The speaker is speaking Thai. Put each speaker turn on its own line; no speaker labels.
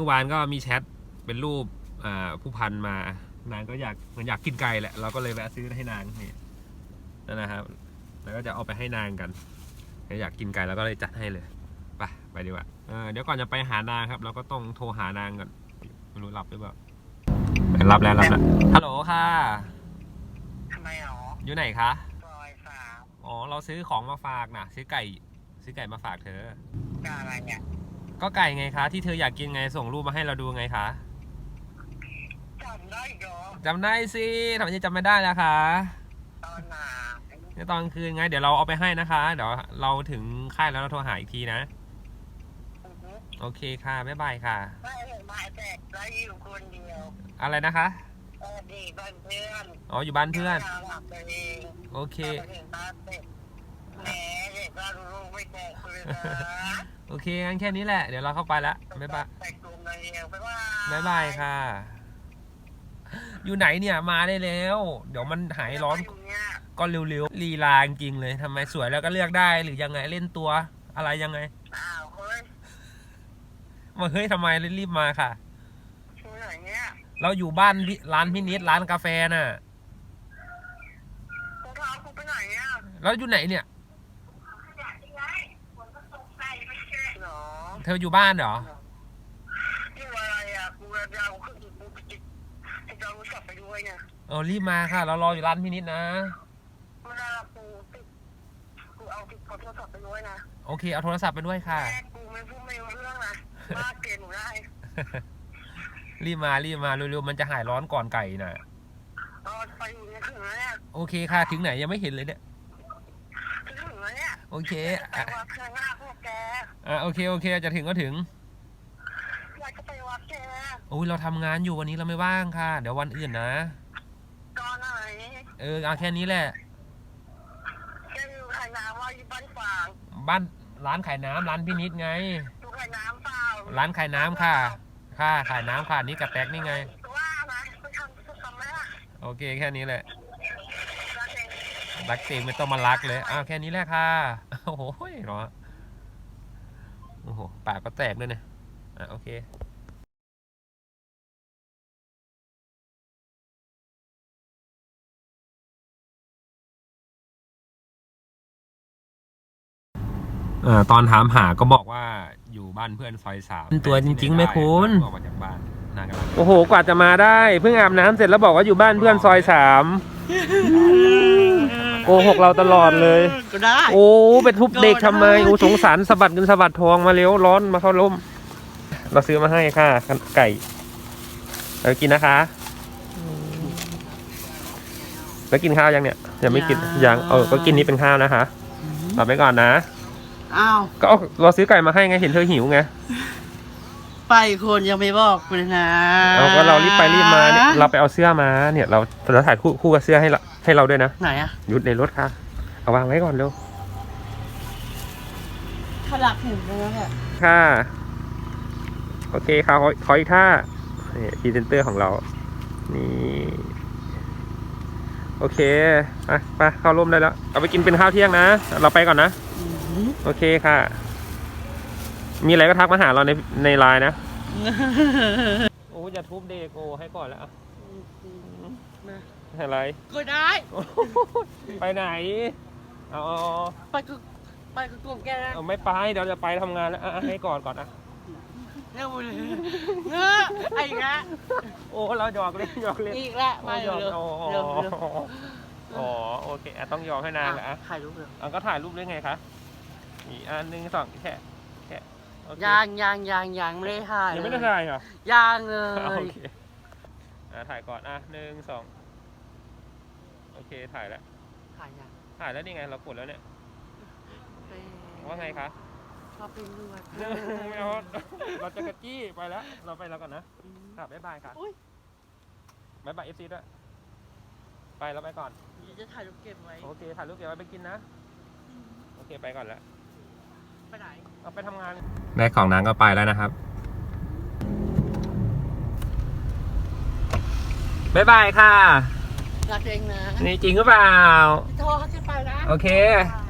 มื่อวานก็มีแชทเป็นรูปอ่าผู้พันมานางก็อยากมันอยากกินไก่แหละเราก็เลยแวะซื้อให้นางนี่นั่นนะครับ แล้วก็จะเอาไปให้นางกันอยากกินไก่แล้วก็เลยจัดให้เลยไปไปดีกว่าเออเดี๋ยวก่อนจะไปหานางครับเราก็ต้องโทรหานางก่อนไม่รู้รับหรือเปล่ารับแล้วรับแล้วฮัลโหลค่ะ
ทำไมหรอ
อยู่ไหนคะ
ซอยสาม
อ๋อเราซื้อของมาฝากนะซื้อไก่ ซื้อไก่มาฝากเธอ
กาอะไรเนี่ย
ก็ไก่ไงคะ ที่เธออยากกินไงส่งรูปมาให้เราดูไงคะ
จำได้เหรอ
จำได้สิทำไมจะจำไม่ได้ล่ะคะ
ตอนไหน
ในตอนกลางคืนไง เดี๋ยวเราเอาไปให้นะคะ เดี๋ยวเราถึงค่ายแล้วเราโทรหาอีกทีนะ
อือฮึ
โอเคค่ะบ๊ายบายค่ะ
ไม่เห็นมาแต่แล้วอยู่คนเดียว
อะไรนะคะ
เออดีบ้านเพื่อน
อ๋ออยู่บ้านเพื่อน
หลับไปเอง
โอเค
ถ้าเห็นมาเสร็จแหมเด็ กก็รู้ไม่บอกเลยนะ
โอเคงั้นแค่นี้แหละ เดี๋ยวเราเข้าไปละบ๊ายบาย
แต่กลุ่มในเดียวไปว่า
บ๊ายบายค่ะ อยู่ไหนเนี่ยมาได้แล้ว เดี๋ยวมันหายร้อน
อยู่เนี่ย
ก็เร็วๆลีลาจริงๆเลยทำไมสวยแล้วก็เลือกได้หรือยังไงเล่นตัวอะไรยังไง
อ้าวเฮ้ย
มาเฮ้ยทำไมรีบมาค่ะ
ชื่อไหนเนี่ย
เราอยู่บ้านพี่ร้านพี่นิดร้านกาแฟน่ะ
กูพากูไปไหนอะ
แล้วอยู่ไหนเนี่ย
หรอ
เธออยู่บ้านเหรอ
ที่อะไรอะกูจะเอาขึ้นกูไปจิกจะเอาโทรศัพท์ไปด้วยเนี่ย
เออรีบมาค่ะ เรารออยู่ร้านพี่นิดนะ
เวลากูติดกูเอาติดโทรศัพท์ไปด้วยนะ
โอเค เอาโทรศัพท์ไปด้วยค่ะ
แม่กูไม่พูดไม่รู้เรื่องนะบ้าเกณฑ์หนูได้
รีบมารีบมาเร็วๆมันจะหายร้อนก่อนไก่น่ะ
ตอนไปอยู่เนี่ยถึงแล้วเนี่ย
โอเคค่ะ ถึงไหนยังไม่เห็นเลยเนี่ย
ถึงแล้วเนี่ย
โอเค
แต่
อะ
ว่าเพื่อนหน้าพวกแก
อะโอเคโอเค จะถึงก็ถึง
อยากจะไปวัดแก
โอ้ยเราทำงานอยู่วันนี้เราไม่ว่างค่ะ เดี๋ยววันอื่นนะ
ตอนไหน
เออเอาแค่นี้แหละ
แกอยู่ไข่น้ำว่าอยู่บ้านฝาง
บ้านร้านขายน้ำร้านพี่นิดไง
อยู่ไข่น้ำเปล่า
ร้านขายน้ำค่ะ ค่ะขายน้ำค่ะนี่กระแตกนี่ไง
ว่านะไปทำสุดทำไหมล่ะ
โอเคแค่นี้แหละ
แล้วเอง
รักเองไม่ต้องมารักเลยอ้าวแค่นี้แหละค่ะ โอ้โหเหรอโอ้โห ปากก็แตกด้วยเนี่ยอะ โอเคอ่าตอนถามหาก็บอกว่าอยู่บ้านเพื่อนซอยสามตัวจริงๆไหมคุณ ออกมาจากบ้านนากโอ้โห กว่าจะมาได้ เพิ่งอาบน้ำเสร็จแล้วบอกว่าอยู่บ้านเพื่อนซอยสามโก หกเราตลอดเลย
ก็ได้
โอ้ไปทุบเด็กทำไมโอ้สงสารสะบัดเงินสะบัดทองมาเร็วร้อนมาเข้าร่ม เราซื้อมาให้ค่ะไก่เรากินนะคะแล้วกินข้าวยังเนี่ยยังไม่กินยังเออก็กินนี้เป็นข้าวนะคะต่อไปก่อนนะ
อ้าว
ก็เอาเราซื้อไก่มาให้ไงเห็นเธอหิวไง
ไปคนยังไม่บอกเลยนะ
เราก็เรารีบไปรีบมาเนี่ยเราไปเอาเสื้อมาเนี่ย เราเราถ่ายคู่คู่กับเสื้อให้เรา ให้เราด้วยนะ
ไหนอะ
หยุดในรถค่ะ เอาวางไว้ก่อนเร็ว
ขลักเห็นแล้วแหละ
ค่ะ โอเคค่ะขอขออีกท่านี่พรีเซนเตอร์ของเรา นี่ โอเคไปไปเข้าร่มได้แล้ว เอาไปกินเป็นข้าวเที่ยงนะ เราไปก่อนนะ
อื้อหือ
โอเคค่ะ มีอะไรก็ทักมาหาเราในในไลน์นะ โอ้จะทุบเดโกให้ก่อนแล้วอะ
มา
อะไร
ก็ได้
ไปไหนเอาเอาเอา
ไปก็ไปก็กลุ่มแกนะ
เอาไม่ไปเดี๋ยวจะไปทำงานแล้วอะให้ก่อนก่อนอะ
เร็วเลยเงอะไอ้กะ
โอ้เราหยอกเล่นหยอกเล่น
อีกแล้วมา
หย
เร็ว
อก
เร็ว
อ๋อ
เร็วเร็ว
อ๋อโอเคอะต้องยอมให้นางแหละอะ
ถ่ายรูปเร็ว
เอาก็ถ่ายรูปด้วยไงคะอีกอันหนึ่งสองแค่แค่โอเค
ยางยางยางยางไม่ได้ถ่าย
ยังไม่ได้ถ่ายเหรอ ยา
งเล
โอยเคอะถ่ายก่อนอะหนึ่งสองโอ เคถ่ายแล้ว
ถ่ายยาง
ถ่ายแล้วนี่ไงเรากดแล้วเนี่ย ว่าไงคะ
ชอบเป็นด้วย
ไม่เอาเราจะกระจี้ไปแล้ว เราไปแล้วก่อนนะค่ะบ๊ายบายค่ะ
อุ๊ย
บ๊ายบายเอฟซีด้วย ไปแล้วไปก่อน
เดี๋ยวจะถ่ายรูปเก็บไว้
โอเค ถ่ายรูปเก็บไว้ไปกินนะ โอเคไปก่อนแล้ว
ไปไหน
เอาไปทำงาน ได้ของนางก็ไปแล้วนะครับบ๊ายบายค่ะ
รักเองนะ
นี่จริงหรือเปล่า
พี่โทรเขาจะไปนะ
โอเค
บ๊ายบาย